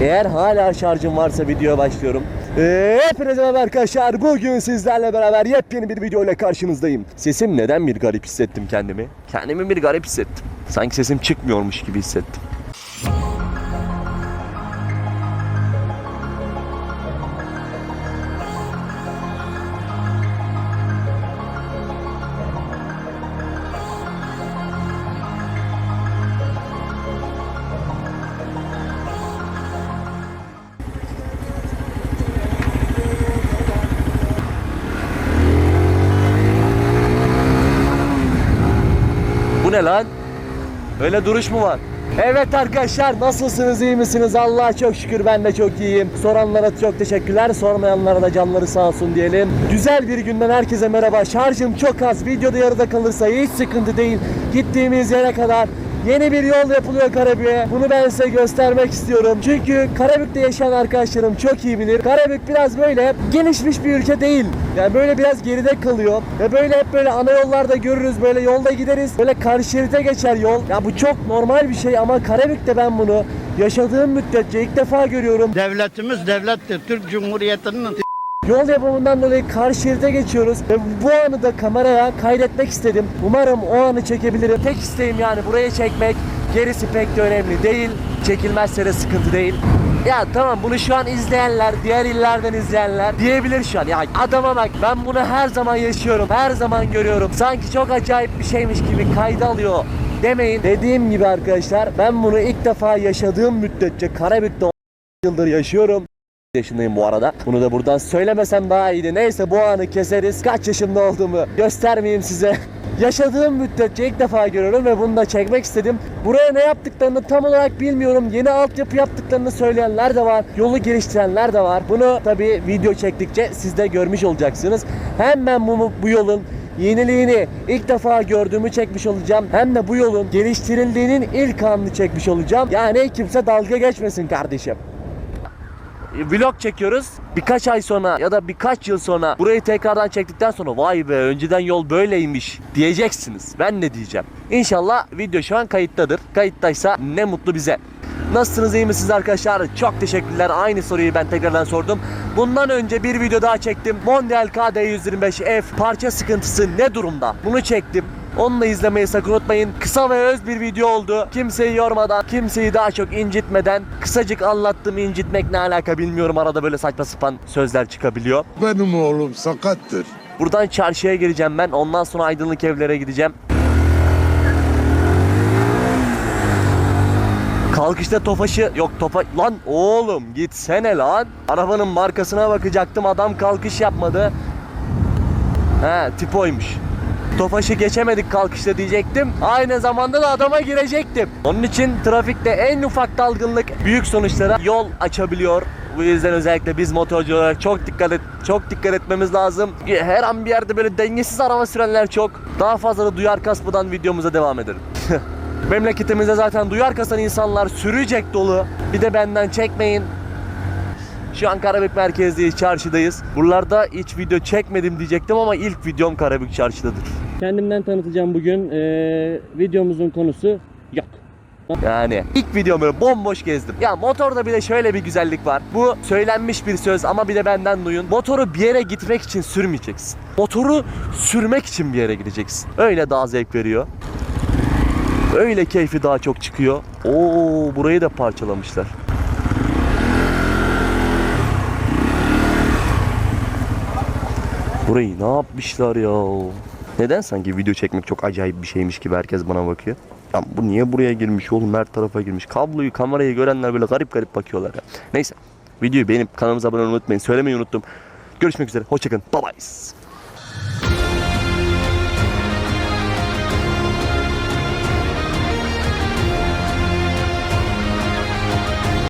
Eğer hala şarjım varsa videoya başlıyorum. Ee, hepinize merhaba arkadaşlar. Bugün sizlerle beraber yepyeni bir video ile karşınızdayım. Sesim neden bir garip hissettim kendimi? Kendimi bir garip hissettim. Sanki sesim çıkmıyormuş gibi hissettim. Ne lan? Öyle duruş mu var? Evet arkadaşlar nasılsınız iyi misiniz? Allah'a çok şükür ben de çok iyiyim. Soranlara çok teşekkürler. Sormayanlara da canları sağ olsun diyelim. Güzel bir günden herkese merhaba. Şarjım çok az. Videoda yarıda kalırsa hiç sıkıntı değil. Gittiğimiz yere kadar Yeni bir yol yapılıyor Karabük'e. Bunu ben size göstermek istiyorum. Çünkü Karabük'te yaşayan arkadaşlarım çok iyi bilir. Karabük biraz böyle gelişmiş bir ülke değil. Yani böyle biraz geride kalıyor. Ve böyle hep böyle ana yollarda görürüz. Böyle yolda gideriz. Böyle karşı şerite geçer yol. Ya bu çok normal bir şey ama Karabük'te ben bunu yaşadığım müddetçe ilk defa görüyorum. Devletimiz devlettir. Türk Cumhuriyeti'nin Yol yapımından dolayı karşı şeride geçiyoruz ve bu anı da kameraya kaydetmek istedim. Umarım o anı çekebilirim. Tek isteğim yani buraya çekmek. Gerisi pek de önemli değil. Çekilmezse de sıkıntı değil. Ya tamam bunu şu an izleyenler, diğer illerden izleyenler diyebilir şu an. Ya adama bak ben bunu her zaman yaşıyorum, her zaman görüyorum. Sanki çok acayip bir şeymiş gibi kayda alıyor demeyin. Dediğim gibi arkadaşlar ben bunu ilk defa yaşadığım müddetçe Karabük'te yıldır yaşıyorum yaşındayım bu arada. Bunu da buradan söylemesem daha iyiydi. Neyse bu anı keseriz. Kaç yaşında olduğumu göstermeyeyim size. Yaşadığım müddetçe ilk defa görüyorum ve bunu da çekmek istedim. Buraya ne yaptıklarını tam olarak bilmiyorum. Yeni altyapı yaptıklarını söyleyenler de var. Yolu geliştirenler de var. Bunu tabii video çektikçe siz de görmüş olacaksınız. Hem ben bu, bu yolun yeniliğini ilk defa gördüğümü çekmiş olacağım. Hem de bu yolun geliştirildiğinin ilk anını çekmiş olacağım. Yani kimse dalga geçmesin kardeşim vlog çekiyoruz. Birkaç ay sonra ya da birkaç yıl sonra burayı tekrardan çektikten sonra vay be önceden yol böyleymiş diyeceksiniz. Ben ne diyeceğim? İnşallah video şu an kayıttadır. Kayıttaysa ne mutlu bize. Nasılsınız iyi misiniz arkadaşlar? Çok teşekkürler. Aynı soruyu ben tekrardan sordum. Bundan önce bir video daha çektim. Mondial KD125F parça sıkıntısı ne durumda? Bunu çektim. Onu da izlemeyi sakın unutmayın. Kısa ve öz bir video oldu. Kimseyi yormadan, kimseyi daha çok incitmeden kısacık anlattım incitmek ne alaka bilmiyorum. Arada böyle saçma sapan sözler çıkabiliyor. Benim oğlum sakattır. Buradan çarşıya gireceğim ben. Ondan sonra aydınlık evlere gideceğim. Kalkışta Tofaş'ı yok Tofa lan oğlum gitsene lan. Arabanın markasına bakacaktım adam kalkış yapmadı. He tipoymuş. Tofaş'ı geçemedik kalkışta diyecektim. Aynı zamanda da adama girecektim. Onun için trafikte en ufak dalgınlık büyük sonuçlara yol açabiliyor. Bu yüzden özellikle biz motorcu olarak çok dikkat et, çok dikkat etmemiz lazım. Her an bir yerde böyle dengesiz araba sürenler çok. Daha fazla da duyar kasmadan videomuza devam edelim. Memleketimizde zaten duyar kasan insanlar sürücek dolu. Bir de benden çekmeyin. Şu an Karabük merkezdeyiz, çarşıdayız. Buralarda hiç video çekmedim diyecektim ama ilk videom Karabük çarşıdadır. Kendimden tanıtacağım bugün. Ee, videomuzun konusu yok. Yani ilk videomu böyle bomboş gezdim. Ya motorda bir de şöyle bir güzellik var. Bu söylenmiş bir söz ama bir de benden duyun. Motoru bir yere gitmek için sürmeyeceksin. Motoru sürmek için bir yere gideceksin. Öyle daha zevk veriyor. Öyle keyfi daha çok çıkıyor. Oo burayı da parçalamışlar. Burayı ne yapmışlar ya? Neden sanki video çekmek çok acayip bir şeymiş gibi herkes bana bakıyor? Ya bu niye buraya girmiş oğlum her tarafa girmiş. Kabloyu kamerayı görenler böyle garip garip bakıyorlar ya. Neyse videoyu beğenip kanalımıza abone olmayı unutmayın. Söylemeyi unuttum. Görüşmek üzere. Hoşçakalın. Bye bye.